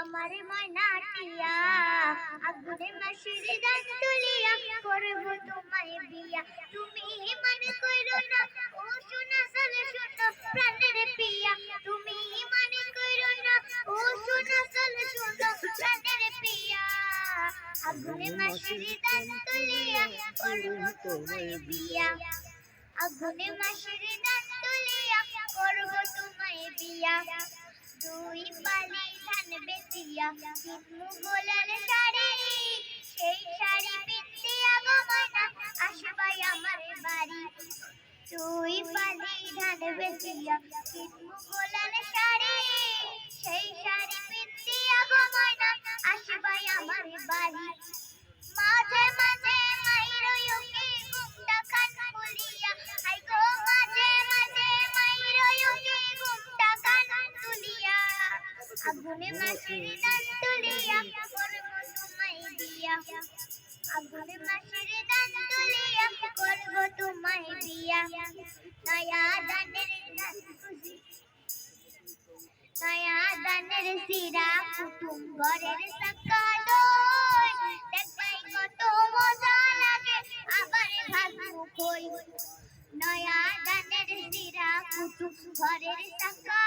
আমার মনাটিয়া আগুনে মাসির দান তুলিয়া করব তোমায় বিয়া। তুমি মনে কইরো না, ও সোনা সালে শোনো প্রাণের পিয়া। তুমি মনে কইরো না, ও সোনা সালে শোনো প্রাণের পিয়া। আগুনে মাসির দান তুলিয়া করব তোমায় বিয়া। আগুনে মাসির দান তুলিয়া করব তোমায় বিয়া। দুই পালি ধান বেচিয়া কিনু গোলার শাড়ি সেই শাড়ি পিন্দিয়া গো ময়না আসবাই আমার বাড়ি। দুই পালি ধান বেচিয়া কিনু গোলার শাড়ি আগুনে মাসির দান তুলিয়া করব তোমায় দিয়া আগুনে মাসির দান তুলিয়া করব তোমায় দিয়া নয়া দানের দান খুশি নয়া দানের সিরা কুটুম ঘরের সাকা দই দেখাই কত মজা লাগে আবার ভাগু কই নয়া দানের সিরা কুটুম ঘরের সাকা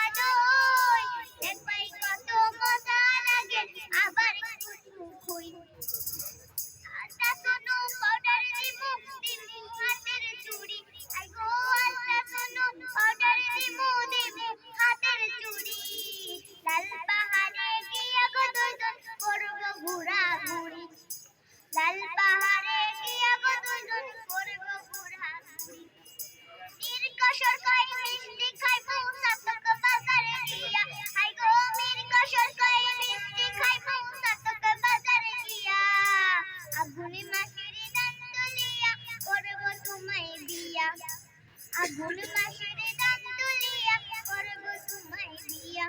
আগুন মাসরে দান তুলিয়া, করব তোমায় বিয়া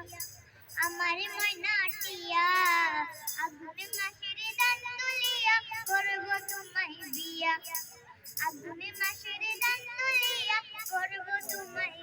আমার ময়না টিয়া। আগুন মাসরে দান তুলিয়া, করব তোমায় বিয়া আগুন মাসরে দান তুলিয়া, করব তোমায়